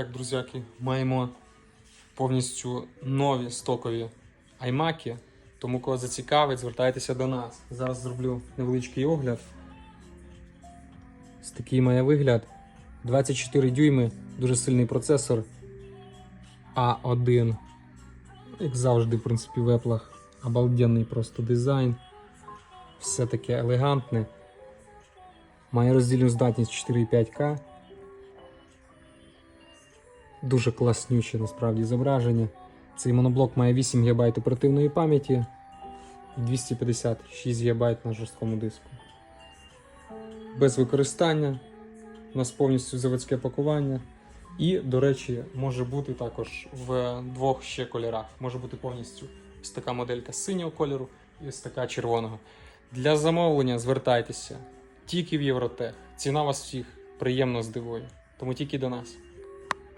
Так, друзяки, маємо повністю нові стокові аймаки. Тому кого зацікавить, звертайтеся до нас. Зараз зроблю невеличкий огляд. Ось такий має вигляд. 24 дюйми, дуже сильний процесор. А1. Як завжди, в принципі, в еплах. Обалденний просто дизайн. Все таке елегантне. Має роздільну здатність 4,5К. Дуже класнюче насправді зображення. Цей моноблок має 8 ГБ оперативної пам'яті і 256 ГБ на жорсткому диску. Без використання. У нас повністю заводське пакування. І, до речі, може бути також в двох ще кольорах. Може бути повністю ось така моделька синього кольору і ось така червоного. Для замовлення звертайтеся тільки в Євротех. Ціна вас всіх приємно здивує. Тому тільки до нас.